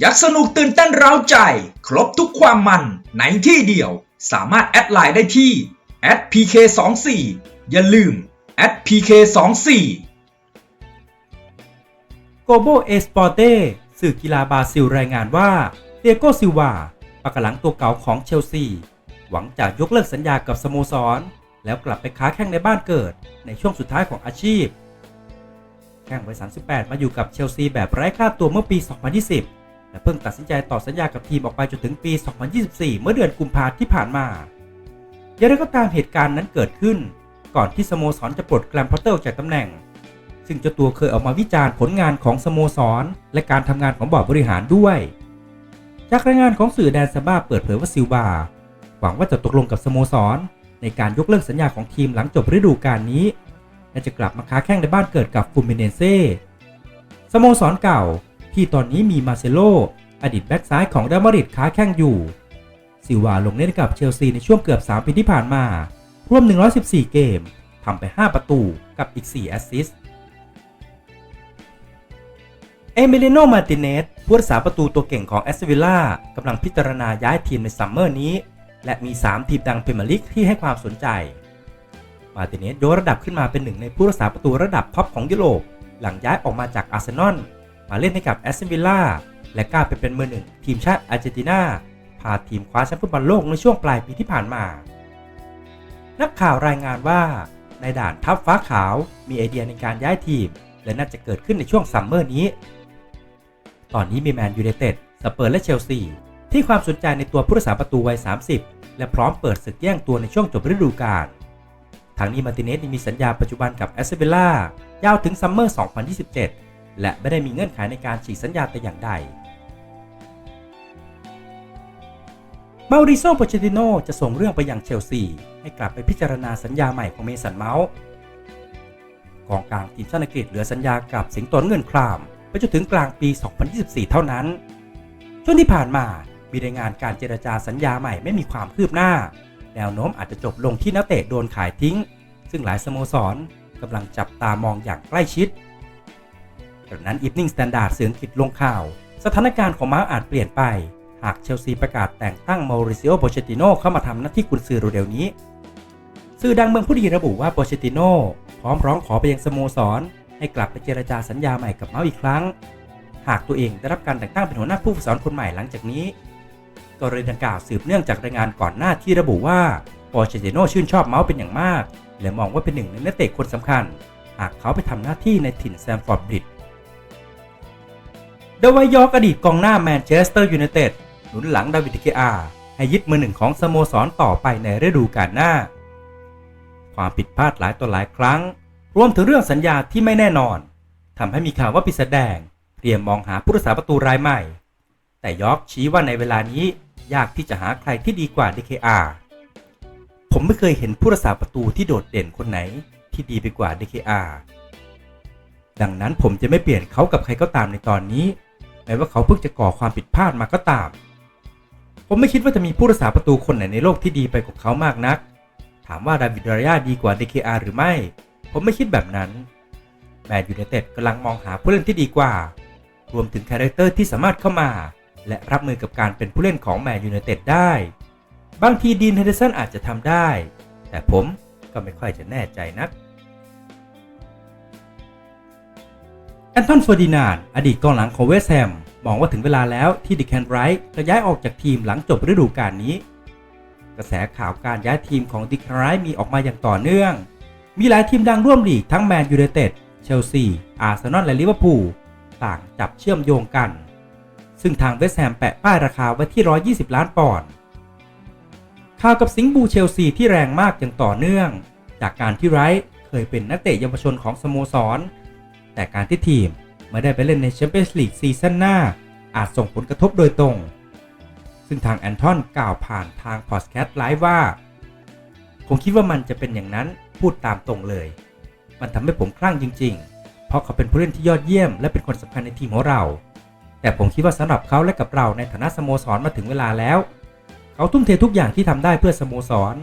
อยากสนุกตื่นเต้นเร้าใจ ครบทุกความมันในที่เดียว สามารถแอดไลน์ได้ที่ @pk24 อย่าลืม @pk24 โกโบเอสปอร์เตสื่อกีฬาบราซิลรายงานว่าเตียโกซิวาปากหลังตัวเก่าของเชลซี หวังจะยกเลิกสัญญากับสโมสร แล้วกลับไปค้าแข่งในบ้านเกิดในช่วงสุดท้ายของอาชีพ แข่งวัย38 มาอยู่กับเชลซีแบบไร้ค่าตัวเมื่อปี 2020 และเพิ่งตัดสินใจต่อสัญญากับทีมออกไปจนถึงปี 2024 เมื่อเดือนกุมภาพันธ์ที่ผ่านมาอย่างไรก็ตามเหตุการณ์นั้นเกิดขึ้น ก่อนที่สโมสรจะปลดแกรมพอตเตอร์จากตำแหน่ง ซึ่งเจ้าตัวเคยออกมาวิจารณ์ผลงานของสโมสร และการทำงานของบอร์ดบริหารด้วย จากรายงานของสื่อแดนซาบ้าเปิดเผยว่าซิลวาหวังว่าจะตกลงกับสโมสร ในการยกเลิกสัญญาของทีมหลังจบฤดูกาลนี้และจะกลับมาค้าแข่งในบ้านเกิดกับฟูมิเนเซ่สโมสรเก่า ที่ตอนนี้มีมาเซโลอดีตแบ็กซ้ายของเรอัลมาดริดค้าแข่งอยู่ ซิวาลงเล่นกับเชลซีในช่วงเกือบ 3 ปีที่ผ่านมารวม 114 เกมทำไป 5 ประตูกับอีก 4 แอสซิสต์เอมิลิโน มาติเนสผู้รักษาประตูตัวเก่งของแอสตันวิลล่ากำลังพิจารณาย้ายทีมในซัมเมอร์นี้ และมี 3 ทีมดังพรเมียร์ลีกที่ให้ความสนใจ มาติเนสยกระดับขึ้นมาเป็นหนึ่งในผู้รักษาประตูระดับท็อปของยุโรปหลังย้ายออกมาจากอาร์เซนอล มาเล่นให้กับแอสตันวิลล่าและกล้าไปเป็นมือหนึ่งทีมชาติอาร์เจนตินาพาทีมคว้าแชมป์ฟุตบอลโลกในช่วงปลายปีที่ผ่านมา นักข่าวรายงานว่า ในด่านทัพฟ้าขาวมีไอเดียในการย้ายทีม และน่าจะเกิดขึ้นในช่วงซัมเมอร์นี้ ตอนนี้มีแมนยูไนเต็ด สเปอร์และเชลซี ที่ความสนใจในตัวผู้รักษาประตูวัย 30 และพร้อมเปิดศึกแย่งตัวในช่วงจบฤดูกาลทางนี้มาติเนสมีสัญญาปัจจุบันกับแอสเซเบล่ายาวถึงซัมเมอร์ 2027 และไม่ได้มีเงื่อนไขในการฉีกสัญญาแต่อย่างใด มาริโซโปเชติโนจะส่งเรื่องไปยังเชลซี ให้กลับไปพิจารณาสัญญาใหม่ของเมสันเมาส์กองกลางทีมชาติอังกฤษเหลือสัญญากับสิงโตนเงินครามไปจนถึงกลางปี 2024 เท่านั้น ช่วงที่ผ่านมามีรายงานการเจรจาสัญญาใหม่ไม่มีความคืบหน้า แนวโน้มอาจจะจบลงที่นักเตะโดนขายทิ้ง ซึ่งหลายสโมสรกำลังจับตามองอย่างใกล้ชิด ดังนั้น Evening Standard เสืออังกฤษลงข่าว สถานการณ์ของมาร์อาจเปลี่ยนไป หากเชลซีประกาศแต่งตั้งมาริซิโอโปเชติโนเข้ามาทำหน้าที่กุนซือเร็วๆนี้ สื่อดังเมืองผู้ดีระบุว่าโปเชติโนพร้อมร้องขอไปยังสโมสร ให้กลับไปเจรจาสัญญาใหม่กับเมาส์อีกครั้ง หากตัวเองได้รับการแต่งตั้งเป็นหัวหน้าผู้ฝึกสอนคนใหม่หลังจากนี้กรณีดังกล่าวสืบเนื่องจากรายงานก่อนหน้าที่ระบุว่าโปเชติโนชื่นชอบเมาส์เป็นอย่างมาก และมองว่าเป็นหนึ่งในนักเตะคนสำคัญ หากเขาไปทำหน้าที่ในถิ่นแซมฟอร์ดบริด ดวายอร์กอดีตกองหน้าแมนเชสเตอร์ยูไนเต็ดหนุนหลังดาวิดเกอาให้ยึดมือหนึ่งของสโมสรต่อไปในฤดูกาลหน้า ความผิดพลาดหลายต่อหลายครั้ง รวมถึงเรื่องสัญญาที่ไม่แน่นอนทำให้มีข่าวว่าปีศาจแดง เตรียมมองหาผู้รักษาประตูรายใหม่ แต่ยอร์กชี้ว่าในเวลานี้ยากที่จะหาใครที่ดีกว่า DKR ผมไม่เคยเห็นผู้รักษาประตูที่โดดเด่นคนไหนที่ดีไปกว่า DKR ดังนั้นผมจะไม่เปลี่ยนเขากับใครก็ตามในตอนนี้ แม้ว่าเขาเพิ่งจะก่อความผิดพลาดมาก็ตาม ผมไม่คิดว่าจะมีผู้รักษาประตูคนไหนในโลกที่ดีไปกว่าเขามากนัก ถามว่าดาวิดรายาดีกว่า DKR หรือไม่ ผมไม่คิดแบบนั้น แมนยูไนเต็ดกำลังมองหาผู้เล่นที่ดีกว่า รวมถึงคาแรคเตอร์ที่สามารถเข้ามา และรับมือกับการเป็นผู้เล่นของแมนยูไนเต็ดได้ บางทีดีนเฮนเดอร์สันอาจจะทำได้ แต่ผมก็ไม่ค่อยจะแน่ใจนัก แอนทอนเฟอร์ดินานอดีตกองหลังของเวสแฮมมองว่าถึงเวลาแล้วที่ดิแคนไรท์จะย้ายออกจากทีมหลังจบฤดูกาลนี้ กระแสข่าวการย้ายทีมของดิแคนไรท์มีออกมาอย่างต่อเนื่อง มีหลายทีมดังร่วมลีกทั้งแมนยูไนเต็ด เชลซี อาร์เซนอล และลิเวอร์พูลต่างจับเชื่อมโยงกัน ซึ่งทางเวสแฮมแปะป้ายราคาไว้ที่ 120 ล้านปอนด์ ข่าวกับสิงห์บูเชลซีที่แรงมากอย่างต่อเนื่อง จากการที่ไรท์เคยเป็นนักเตะเยาวชนของสโมสร แต่การที่ทีมไม่ได้ไปเล่นในแชมเปี้ยนส์ลีกซีซั่นหน้า อาจส่งผลกระทบโดยตรง ซึ่งทางแอนทอนกล่าวผ่านทางพอดแคสต์ไลฟ์ว่า ผมคิดว่ามันจะเป็นอย่างนั้นพูดตามตรงเลย มันทำให้ผมคลั่งจริง ๆ เพราะเขาเป็นผู้เล่นที่ยอดเยี่ยม และเป็นคนสำคัญในทีมของเรา แต่ผมคิดว่าสำหรับเขาและกับเราในฐานะสโมสรมาถึงเวลาแล้ว เขาทุ่มเททุกอย่างที่ทำได้เพื่อสโมสร